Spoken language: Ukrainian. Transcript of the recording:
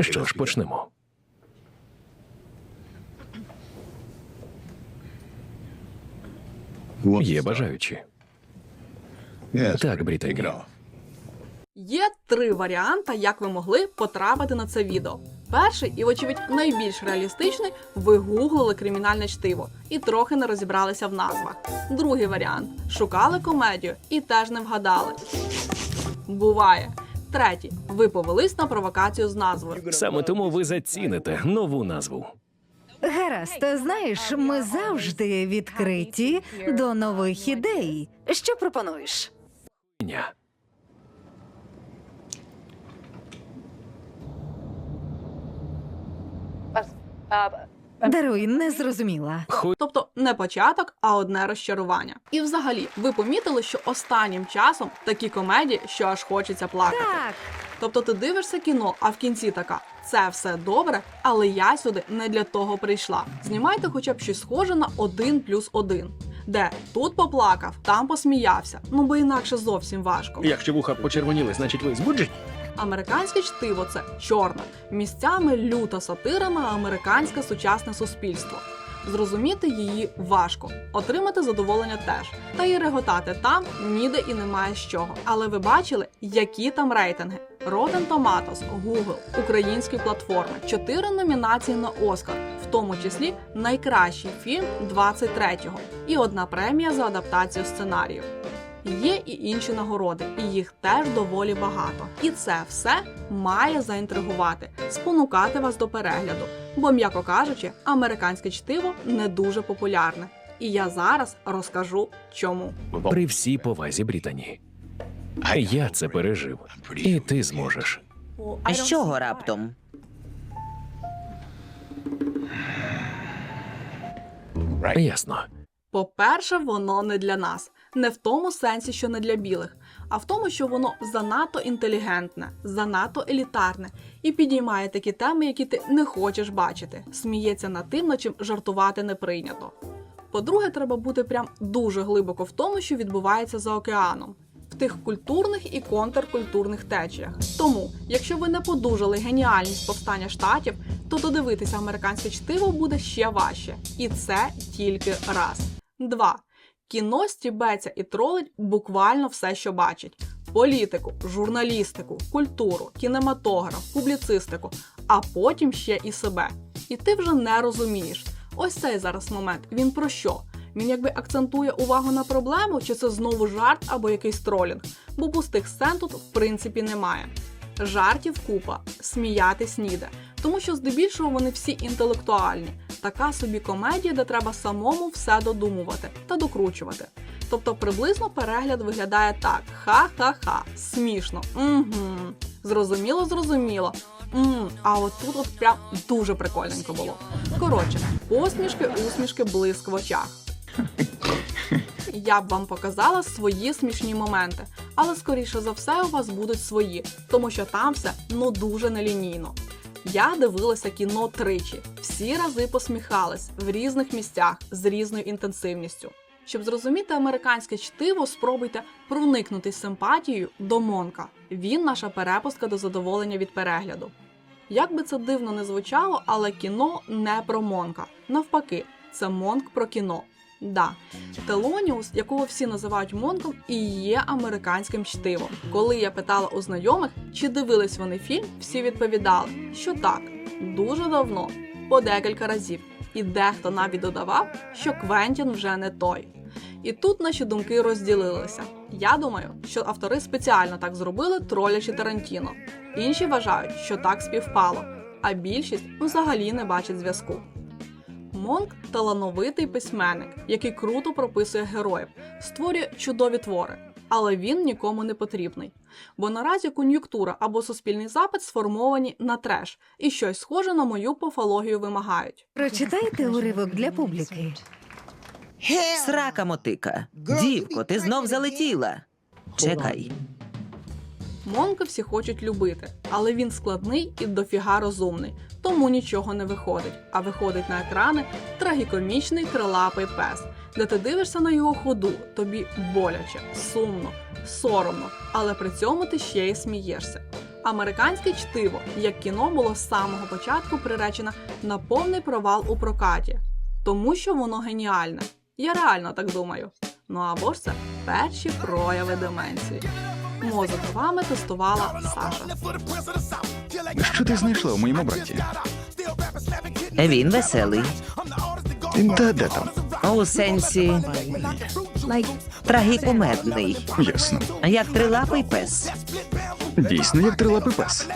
Що ж, почнемо. Є бажаючі. Так, Брітані. Є три варіанти, як ви могли потрапити на це відео. Перший і, вочевидь, найбільш реалістичний ви гуглили кримінальне чтиво і трохи не розібралися в назвах. Другий варіант шукали комедію і теж не вгадали. Буває. Третій. Ви повелись на провокацію з назвою. Саме тому ви заціните нову назву. Гаразд, знаєш, ми завжди відкриті до нових ідей. Що пропонуєш? Ня. Даруй, не зрозуміла. Тобто не початок, а одне розчарування. І взагалі, ви помітили, що останнім часом такі комедії, що аж хочеться плакати. Так, Тобто ти дивишся кіно, а в кінці така: це все добре, але я сюди не для того прийшла. Знімайте хоча б щось схоже на один плюс один. Де тут поплакав, там посміявся. Ну бо інакше зовсім важко. Якщо вуха почервоніли, значить ви збуджені? Американське чтиво це чорне, місцями люта сатира на американське сучасне суспільство. Зрозуміти її важко, отримати задоволення теж. Та й реготати там ніде і немає з чого. Але ви бачили, які там рейтинги: Rotten Tomatoes, Google, українські платформи, чотири номінації на Оскар, тому числі найкращий фільм 23-го і одна премія за адаптацію сценарію. Є і інші нагороди, і їх теж доволі багато. І це все має заінтригувати, спонукати вас до перегляду. Бо, м'яко кажучи, американське чтиво не дуже популярне. І я зараз розкажу чому. При всій повазі Брітані. Я це пережив. І ти зможеш. А з чого раптом? Ясно. По-перше, воно не для нас, не в тому сенсі, що не для білих, а в тому, що воно занадто інтелігентне, занадто елітарне і підіймає такі теми, які ти не хочеш бачити, сміється над тим, над чим жартувати не прийнято. По-друге, треба бути прям дуже глибоко в тому, що відбувається за океаном, в тих культурних і контркультурних течіях. Тому, якщо ви не подужали геніальність повстання штатів, то додивитися американське чтиво буде ще важче. І це тільки раз. Два. Кіно стібеться і тролить буквально все, що бачить: політику, журналістику, культуру, кінематограф, публіцистику, а потім ще і себе. І ти вже не розумієш. Ось цей зараз момент. Він про що? Він якби акцентує увагу на проблему, чи це знову жарт або якийсь тролінг, бо пустих сцен тут в принципі немає. Жартів купа, сміятись ніде, тому що здебільшого вони всі інтелектуальні. Така собі комедія, де треба самому все додумувати та докручувати. Тобто приблизно перегляд виглядає так: ха-ха-ха, смішно. Угу. Зрозуміло, зрозуміло. М, а от тут от прям дуже прикольненько було. Коротше, посмішки, усмішки, блиск в очах. Я б вам показала свої смішні моменти, але скоріше за все у вас будуть свої, тому що там все ну дуже нелінійно. Я дивилася кіно тричі, всі рази посміхались в різних місцях з різною інтенсивністю. Щоб зрозуміти американське чтиво, спробуйте проникнути симпатією до Монка. Він наша перепустка до задоволення від перегляду. Як би це дивно не звучало, але кіно не про Монка. Навпаки, це Монк про кіно. Да, Телоніус, якого всі називають Монком, і є американським чтивом. Коли я питала у знайомих, чи дивились вони фільм, всі відповідали, що так, дуже давно, по декілька разів. І дехто навіть додавав, що Квентін вже не той. І тут наші думки розділилися. Я думаю, що автори спеціально так зробили, тролячи Тарантіно. Інші вважають, що так співпало, а більшість взагалі не бачить зв'язку. Монк талановитий письменник, який круто прописує героїв, створює чудові твори, але він нікому не потрібний. Бо наразі кон'юнктура або суспільний запит сформовані на треш, і щось схоже на мою пофологію вимагають. прочитайте уривок для публіки. Срака мотика. Дівко, ти знов залетіла. Чекай. Монка всі хочуть любити, але він складний і дофіга розумний, тому нічого не виходить. А виходить на екрани трагікомічний крилапий пес, де ти дивишся на його ходу, тобі боляче, сумно, соромно, але при цьому ти ще й смієшся. Американське чтиво, як кіно, було з самого початку приречено на повний провал у прокаті, тому що воно геніальне. Я реально так думаю. Ну або ж це перші прояви деменції. Мозок вами тестувала Саша. Що ти знайшла у моєму браті? Він веселий. Та де там? У сенсі трагікумедний. Ясно. Як трилапий пес. Дійсно, як трилапий пес.